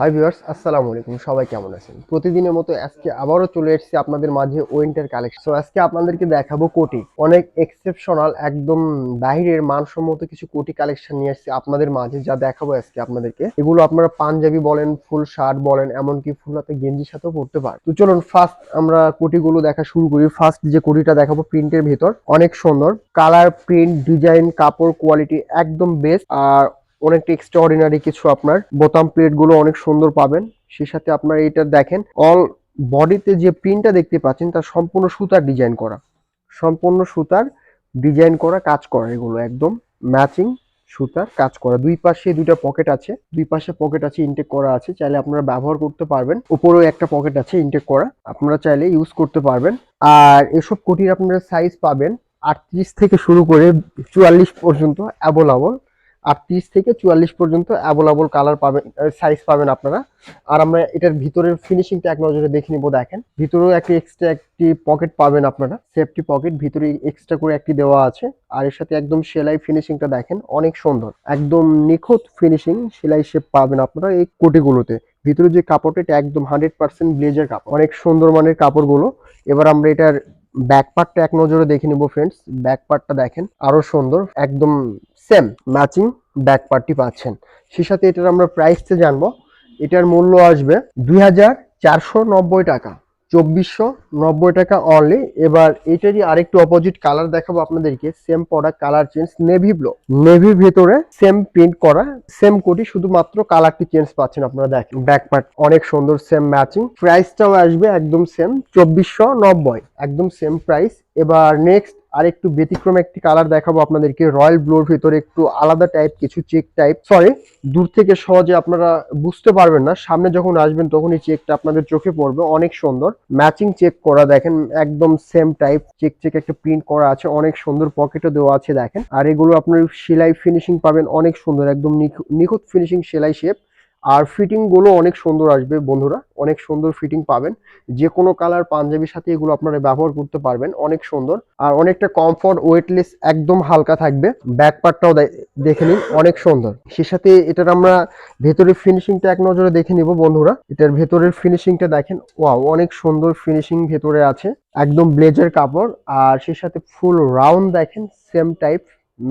Hi viewers, আসসালামু আলাইকুম। সবাই কেমন আছেন? প্রতিদিনের মতো আজকে আবারও চলে এসেছি আপনাদের মাঝে উইন্টার কালেকশন তো আজকে আপনাদেরকে দেখাবো কোটি। অনেক এক্সেপশনাল একদম বাইরের মানসম্মত কিছু কোটি কালেকশন নিয়ে এসেছি আপনাদের মাঝে, যা দেখাবো আজকে আপনাদেরকে। এগুলো আপনারা পাঞ্জাবি বলেন, ফুল শার্ট বলেন, এমনকি ফুল হাতে গেঞ্জির সাথেও পরতে পারেন। তো চলুন ফার্স্ট আমরা কোটিগুলো দেখা শুরু করি। ফার্স্ট যে কোটিটা দেখাবো প্রিন্টের ভিতর, অনেক সুন্দর। কালার প্রিন্ট ডিজাইন কাপড় কোয়ালিটি একদম বেস্ট আর অনেকটা এক্সট্রা অর্ডিনারি কিছু আপনার। বোতাম প্লেটগুলো অনেক সুন্দর পাবেন। সেই সাথে আপনার এইটা দেখেন অল বডিতে যে প্রিন্টটা দেখতে পাচ্ছেন তা সম্পূর্ণ সুতার ডিজাইন করা। সম্পূর্ণ সুতার ডিজাইন করা, কাজ করা এগুলো একদম। ম্যাচিং সুতার কাজ করা। দুই পাশে দুইটা পকেট আছে। দুই পাশে পকেট আছে ইনটেক করা আছে। চাইলে আপনারা ব্যবহার করতে পারবেন। উপরেও একটা পকেট আছে ইনটেক করা। আপনারা চাইলে ইউজ করতে পারবেন। আর এসব কোটির আপনারা সাইজ পাবেন আটত্রিশ থেকে শুরু করে চুয়াল্লিশ পর্যন্ত অ্যাভেলেবল আটত্রিশ থেকে চুয়াল্লিশ পর্যন্ত অ্যাভেলেবল কালার পাবেন সাইজ পাবেন আপনারা। আর আমরা এটার ভিতরের ফিনিশিংটা এক নজরে দেখে নিব, দেখেন। ভিতরেও একটি এক্সট্রা একটি পকেট পাবেন আপনারা সেফটি পকেট ভিতরে এক্সট্রা করে একটি দেওয়া আছে। আর এর সাথে একদম সেলাই ফিনিশিংটা দেখেন, অনেক সুন্দর। একদম নিখুঁত ফিনিশিং সেলাই শেপ পাবেন আপনারা এই কোটিগুলোতে। ভিতরে যে কাপড়টা, এটা একদম হান্ড্রেড পার্সেন্ট ব্লেজার কাপড়। অনেক সুন্দর মানের কাপড়গুলো। এবার আমরা এটার ব্যাক পার্টটা এক নজরে দেখে নিব ফ্রেন্ডস ব্যাক পার্টটা দেখেন, আরও সুন্দর, একদম সেম ম্যাচিং ব্যাক পার্টটি পাচ্ছেন। সেই সাথে এটার আমরা প্রাইসটা জানব। এটার মূল্য আসবে দুই হাজার চারশো নব্বই টাকা। চব্বিশশো নব্বই টাকা অনলি এবার এটারই আরেকটু অপোজিট কালার দেখাবো আপনাদেরকে। Same product colour change navy blue navy ভেতরে সেম প্রিন্ট করা সেম কোটি শুধুমাত্র কালারটি চেঞ্জ পাচ্ছেন আপনারা দেখেন ব্যাক পার্ট অনেক সুন্দর সেম ম্যাচিং প্রাইসটাও আসবে একদম সেম চব্বিশশো নব্বই, একদম সেম প্রাইস এবার নেক্সট আর একটু ব্যতিক্রম একটি কালার দেখাবো আপনাদেরকে রয়্যাল ব্লুর ভিতরে একটু আলাদা টাইপ কিছু চেক টাইপ সরি দূর থেকে সহজে আপনারা বুঝতে পারবেন না, সামনে যখন আসবেন তখন এই চেকটা আপনাদের চোখে পড়বে, অনেক সুন্দর। ম্যাচিং চেক করা, দেখেন একদম সেম টাইপ চেক চেক একটা প্রিন্ট করা আছে, অনেক সুন্দর পকেটও দেওয়া আছে, দেখেন। আর এগুলো আপনার সেলাই ফিনিশিং পাবেন, অনেক সুন্দর, একদম নিখু- নিখুঁত ফিনিশিং সেলাই শেপ আর ফিটিংগুলো অনেক সুন্দর আসবে বন্ধুরা, অনেক সুন্দর ফিটিং পাবেন। যে কোনো কালার পাঞ্জাবির সাথে এগুলো আপনারা ব্যবহার করতে পারবেন, অনেক সুন্দর। আর অনেকটা কমফর্ট ওয়েটলেস একদম হালকা থাকবে। ব্যাক পার্টটাও দেখে নিন, অনেক সুন্দর। সে সাথে এটার আমরা ভেতরের ফিনিশিংটা এক নজরে দেখে নিব বন্ধুরা। এটার ভেতরের ফিনিশিংটা দেখেন ওয়াও অনেক সুন্দর ফিনিশিং ভেতরে আছে। একদম ব্লেজার কাপড়, আর সে সাথে ফুল রাউন্ড দেখেন সেম টাইপ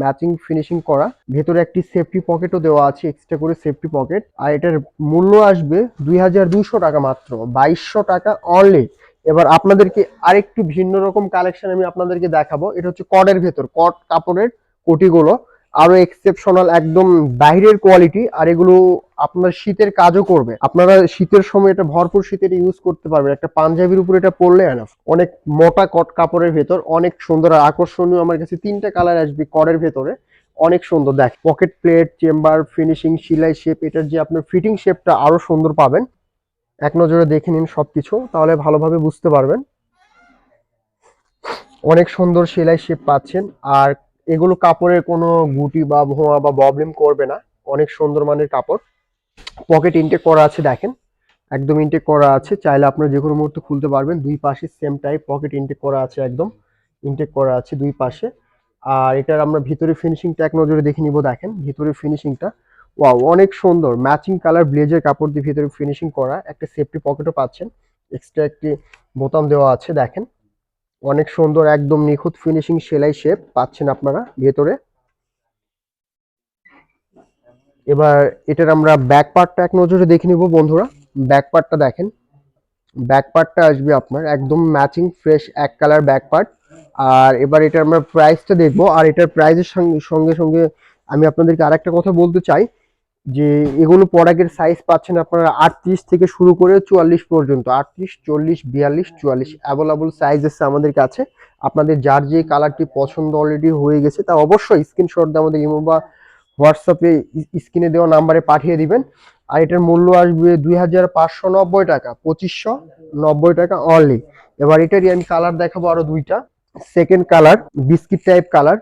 ম্যাচিং ফিনিশিং করা। ভেতরে একটি সেফটি পকেটও দেওয়া আছে এক্সট্রা করে সেফটি পকেট আর এটার মূল্য আসবে দুই হাজার দুইশো টাকা মাত্র, বাইশশো টাকা অনলি এবার আপনাদেরকে আরেকটু ভিন্ন রকম কালেকশন আমি আপনাদেরকে দেখাবো। এটা হচ্ছে কডের ভেতর কট কাপড়ের কোটিগুলো। আরও এক্সেপশনাল একদম বাইরের কোয়ালিটি আর এগুলো আপনার শীতের কাজও করবে। আপনারা শীতের সময় এটা ভরপুর শীতের ইউজ করতে পারবেন। একটা পাঞ্জাবির উপর এটা পরলে অনেক মোটা কট কাপড়ের ভেতর, অনেক সুন্দর আর আকর্ষণীয় আমার কাছে তিনটা কালার আসবে করের ভেতরে। অনেক সুন্দর, দেখ pocket plate chamber finishing shape shape এটার যে আপনার ফিটিং শেপটা আরও সুন্দর পাবেন। এক নজরে দেখে নিন সবকিছু, তাহলে ভালোভাবে বুঝতে পারবেন। অনেক সুন্দর সেলাই শেপ পাচ্ছেন, আর এগুলো কাপড়ের কোনো গুটি বা ভোঁয়া বা প্রবলেম করবে না। অনেক সুন্দর মানের কাপড়। পকেট ইনটেক করা আছে, দেখেন। একদম ইনটেক করা আছে। চাইলে আপনারা যে কোনো মুহূর্তে খুলতে পারবেন। দুই পাশে সেম টাইপ পকেট ইনটেক করা আছে, একদম। ইনটেক করা আছে দুই পাশে। আর এটার আমরা ভিতরে ফিনিশিংটা এক নজরে দেখে নিব, দেখেন। ভিতরে ফিনিশিংটা ওয়াও অনেক সুন্দর। ম্যাচিং কালার ব্লেজের কাপড় দিয়ে ভিতরে ফিনিশিং করা। একটা সেফটি পকেটও পাচ্ছেন। এক্সট্রা একটি বোতাম দেওয়া আছে, দেখেন। অনেক সুন্দর, একদম নিখুঁত ফিনিশিং সেলাই শেপ পাচ্ছেন আপনারা ভেতরে। এবার এটার আমরা ব্যাক পার্টটা এক নজরে দেখে নিব বন্ধুরা। ব্যাক পার্টটা দেখেন। ব্যাক পার্টটা আসবে আপনার একদম ম্যাচিং ফ্রেশ এক কালার ব্যাক পার্ট আর এবার এটার আমরা প্রাইসটা দেখব। আর এটার প্রাইসের সঙ্গে সঙ্গে সঙ্গে আমি আপনাদেরকে আরেকটা কথা বলতে চাই। যে এগুলো প্রোডাক্টের সাইজ পাচ্ছেন আপনারা আটত্রিশ থেকে শুরু করে চুয়াল্লিশ পর্যন্ত। আটত্রিশ, চল্লিশ, বিয়াল্লিশ, চুয়াল্লিশ অ্যাভেলেবল সাইজ এসছে আমাদের কাছে। আপনাদের যার যে কালারটি পছন্দ অলরেডি হয়ে গেছে, তা অবশ্যই স্ক্রিনশট দিয়ে আমাদের ইমো বা হোয়াটসঅ্যাপে স্ক্রিনে দেওয়া নাম্বারে পাঠিয়ে দিবেন। আর এটার মূল্য আসবে দুই হাজার পাঁচশো নব্বই টাকা, পঁচিশশো নব্বই টাকা অনলি এবার এটারই আমি কালার দেখাবো আরও দুইটা। Second colour biscuit type colour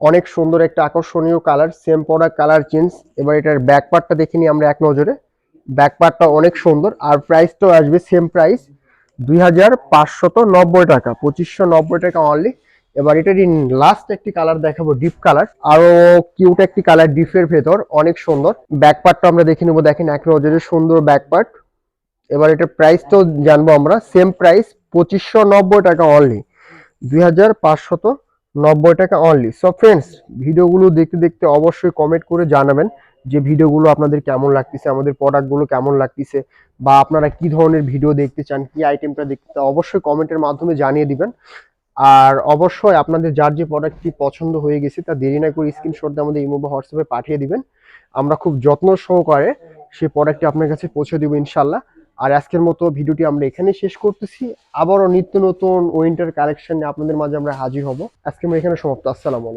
অনেক সুন্দর একটা আকর্ষণীয় কালার সেম পড়া কালার চেঞ্জ এবার এটার ব্যাক পার্টটা দেখে নিই আমরা এক নজরে। ব্যাক পার্টটা অনেক সুন্দর, আর প্রাইসটাও আসবে সেম প্রাইস দুই হাজার নব্বই টাকা, পঁচিশশো নব্বই টাকা অনলি এবার এটারই লাস্ট একটি কালার দেখাবো ডিপ কালার আরও কিউট একটি কালার ডিপের ভেতর, অনেক সুন্দর। ব্যাক পার্টটা আমরা দেখে নেব, দেখেন এক নজরে সুন্দর ব্যাক পার্ট এবার এটার প্রাইস তো জানব আমরা সেম প্রাইস পঁচিশশো নব্বই টাকা অনলি দুই হাজার পাঁচশত নব্বই টাকা অনলি সো ফ্রেন্ডস ভিডিওগুলো দেখতে দেখতে অবশ্যই কমেন্ট করে জানাবেন যে ভিডিওগুলো আপনাদের কেমন লাগতেছে, আমাদের প্রোডাক্টগুলো কেমন লাগতেছে, বা আপনারা কি ধরনের ভিডিও দেখতে চান, কি আইটেমটা দেখতে অবশ্যই কমেন্টের মাধ্যমে জানিয়ে দিবেন। আর অবশ্যই আপনাদের যার যে প্রোডাক্টটি পছন্দ হয়ে গেছে, তা দেরি না করে স্ক্রিনশট দিয়ে আমাদের ইমো বা হোয়াটসঅ্যাপে পাঠিয়ে দিবেন। আমরা খুব যত্ন সহকারে সেই প্রোডাক্টটি আপনার কাছে পৌঁছে দেবো ইনশাল্লাহ আর আজকের মতো ভিডিওটি আমরা এখানে শেষ করতেছি। আবারও নিত্য নতুন উইন্টার কালেকশন নিয়ে আপনাদের মাঝে আমরা হাজির হব। আজকে আমরা এখানে সমাপ্ত। আসসালামু আলাইকুম।